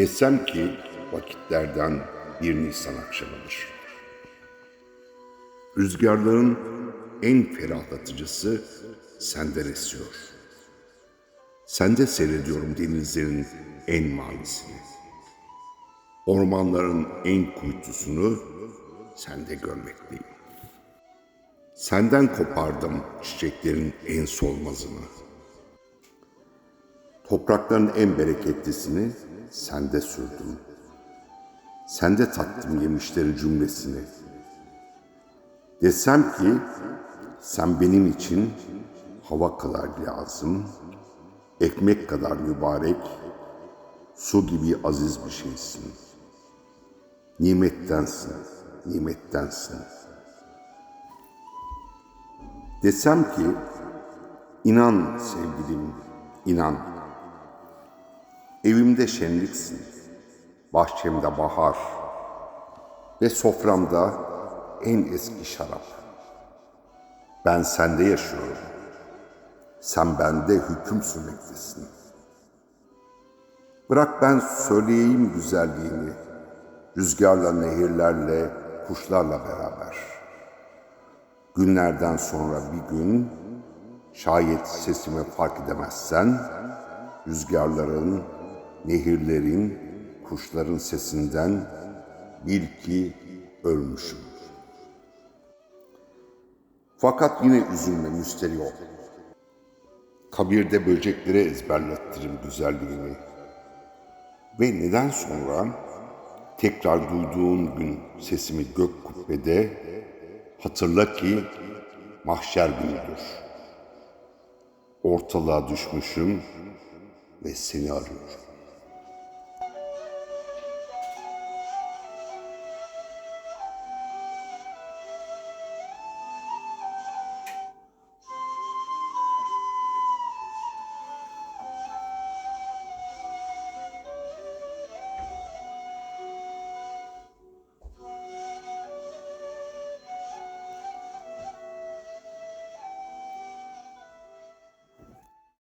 Desem ki vakitlerden bir Nisan akşamıdır. Rüzgarların en ferahlatıcısı senden esiyor. Sende seyrediyorum denizlerin en mavisini. Ormanların en kuytusunu sende görmekteyim. Senden kopardım çiçeklerin en solmazını. Toprakların en bereketlisini sende sürdüm. Sende tattım yemişleri cümlesini. Desem ki sen benim için hava kadar lazım, ekmek kadar mübarek, su gibi aziz bir şeysin. Nimettensin, nimettensin. Desem ki inan sevgilim, inan. Evimde şenliksin, bahçemde bahar ve soframda en eski şarap. Ben sende yaşıyorum. Sen bende hüküm sürmektesin. Bırak ben söyleyeyim güzelliğini, rüzgarla, nehirlerle, kuşlarla beraber. Günlerden sonra bir gün, şayet sesimi fark edemezsen, rüzgarların, nehirlerin, kuşların sesinden bil ki ölmüşüm. Fakat yine üzülme müsteri ol. Kabirde böceklere ezberlettirim güzelliğini. Ve neden sonra tekrar duyduğun gün sesimi gök kubbede hatırla ki mahşer günüdür. Ortalığa düşmüşüm ve seni arıyorum.